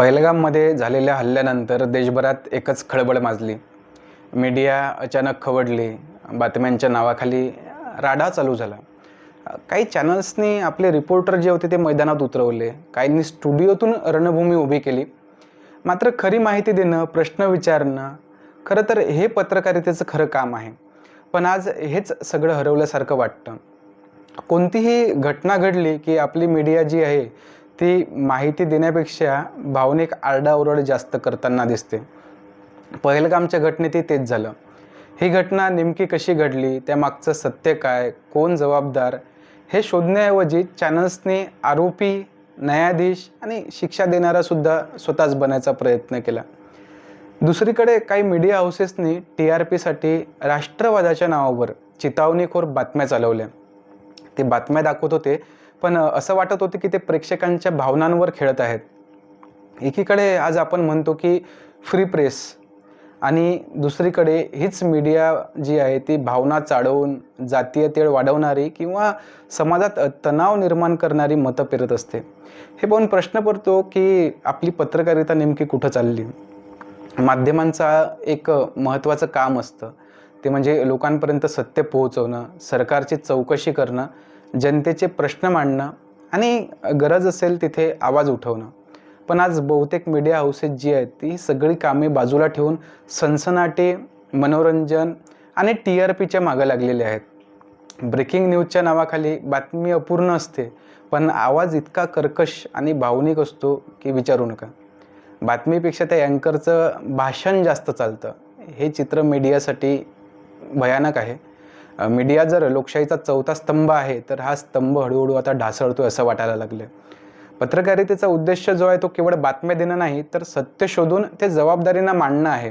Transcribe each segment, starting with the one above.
पहलगाममध्ये झालेल्या हल्ल्यानंतर देशभरात एकच खळबळ माजली. मीडिया अचानक खवडली. बातम्यांच्या नावाखाली राडा चालू झाला. काही चॅनल्सनी आपले रिपोर्टर जे होते ते मैदानात उतरवले. काहींनी स्टुडिओतून रणभूमी उभी केली. मात्र खरी माहिती देणं प्रश्न विचारणं खरं तर हे पत्रकारितेचं खरं काम आहे. पण आज हेच सगळं हरवल्यासारखं वाटतं. कोणतीही घटना घडली की आपली मीडिया जी आहे ती माहिती देण्यापेक्षा भावनिक आरडाओरड जास्त करताना दिसते. पहिलगामच्या घटनेतही तेच झालं. ही घटना नेमकी कशी घडली? त्यामागचं सत्य काय? कोण जबाबदार? हे शोधण्याऐवजी चॅनल्सने आरोपी न्यायाधीश आणि शिक्षा देणारासुद्धा स्वतःच बनायचा प्रयत्न केला. दुसरीकडे काही मीडिया हाऊसेसनी टी आर पीसाठी राष्ट्रवादाच्या नावावर चितावणीखोर बातम्या चालवल्या. ते बातम्या दाखवत होते पण असं वाटत होतं की ते प्रेक्षकांच्या भावनांवर खेळत आहेत. एकीकडे आज आपण म्हणतो की फ्री प्रेस आणि दुसरीकडे हीच मीडिया जी आहे ती भावना चाळवून जातीय तेळ वाढवणारी किंवा समाजात तणाव निर्माण करणारी मतं पेरत असते. हे पाहून प्रश्न पडतो की आपली पत्रकारिता नेमकी कुठं चालली? माध्यमांचा एक महत्त्वाचं काम असतं. ते म्हणजे लोकांपर्यंत सत्य पोहोचवणं सरकारची चौकशी करणं जनतेचे प्रश्न मांडणं आणि गरज असेल तिथे आवाज उठवणं. पण आज बहुतेक मीडिया हाऊसेस जी आहेत ती सगळी कामे बाजूला ठेवून सनसनाटे मनोरंजन आणि टी आर पीच्या मागं लागलेले आहेत. ब्रेकिंग न्यूजच्या नावाखाली बातमी अपूर्ण असते पण आवाज इतका कर्कश आणि भावनिक असतो की विचारू नका. बातमीपेक्षा त्या अँकरचं भाषण जास्त चालतं. हे चित्र मीडियासाठी भयानक आहे. मीडिया जर लोकशाहीचा चौथा स्तंभ आहे तर हा स्तंभ हळूहळू आता ढासळतोय असं वाटायला लागलं पत्रकारितेचा उद्देश जो आहे तो केवळ बातम्या देणं नाही तर सत्य शोधून ते जबाबदारीनं मांडणं आहे.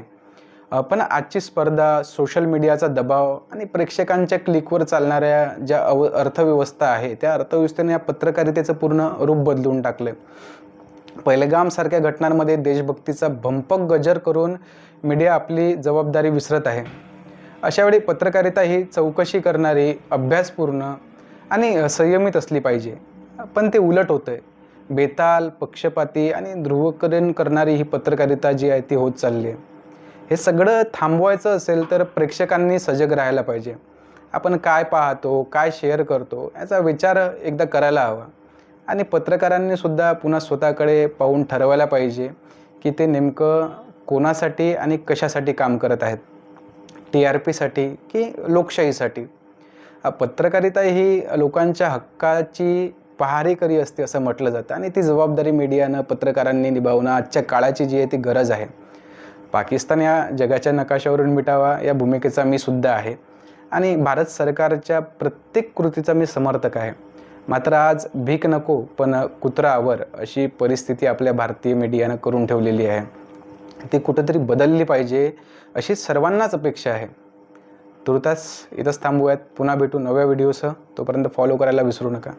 पण आजची स्पर्धा सोशल मीडियाचा दबाव आणि प्रेक्षकांच्या क्लिकवर चालणाऱ्या ज्या अव अर्थव्यवस्था आहे त्या अर्थव्यवस्थेने या पत्रकारितेचं पूर्ण रूप बदलून टाकलं पहिलगामसारख्या घटनांमध्ये देशभक्तीचा भंपक गजर करून मीडिया आपली जबाबदारी विसरत आहे. अशावेळी पत्रकारिता ही चौकशी करणारी अभ्यासपूर्ण आणि संयमित असली पाहिजे. पण ते उलट होतं आहे बेताल पक्षपाती आणि ध्रुवकरण करणारी ही पत्रकारिता जी आहे ती होत चालली आहे हे सगळं थांबवायचं असेल तर प्रेक्षकांनी सजग राहायला पाहिजे. आपण काय पाहतो काय शेअर करतो याचा विचार एकदा करायला हवा. आणि पत्रकारांनी सुद्धा पुन्हा स्वतःकडे पाहून ठरवायला पाहिजे की ते नेमकं कोणासाठी आणि कशासाठी काम करत आहेत. टी आर पीसाठी की लोकशाहीसाठी. पत्रकारिता ही लोकांच्या हक्काची पहारेकरी असते असं म्हटलं जातं आणि ती जबाबदारी मीडियानं पत्रकारांनी निभावणं आजच्या काळाची जी आहे ती गरज आहे. पाकिस्तान या जगाच्या नकाशावरून मिटावा या भूमिकेचा मी सुद्धा आहे आणि भारत सरकारच्या प्रत्येक कृतीचा मी समर्थक आहे. मात्र आज भीक नको पण कुत्रावर अशी परिस्थिती आपल्या भारतीय मीडियानं करून ठेवलेली आहे. ती कुठंतरी बदलली पाहिजे अशी सर्वांनाच अपेक्षा आहे. तुर्तास इथंच थांबूयात. पुन्हा भेटू नव्या व्हिडिओसह. तोपर्यंत फॉलो करायला विसरू नका.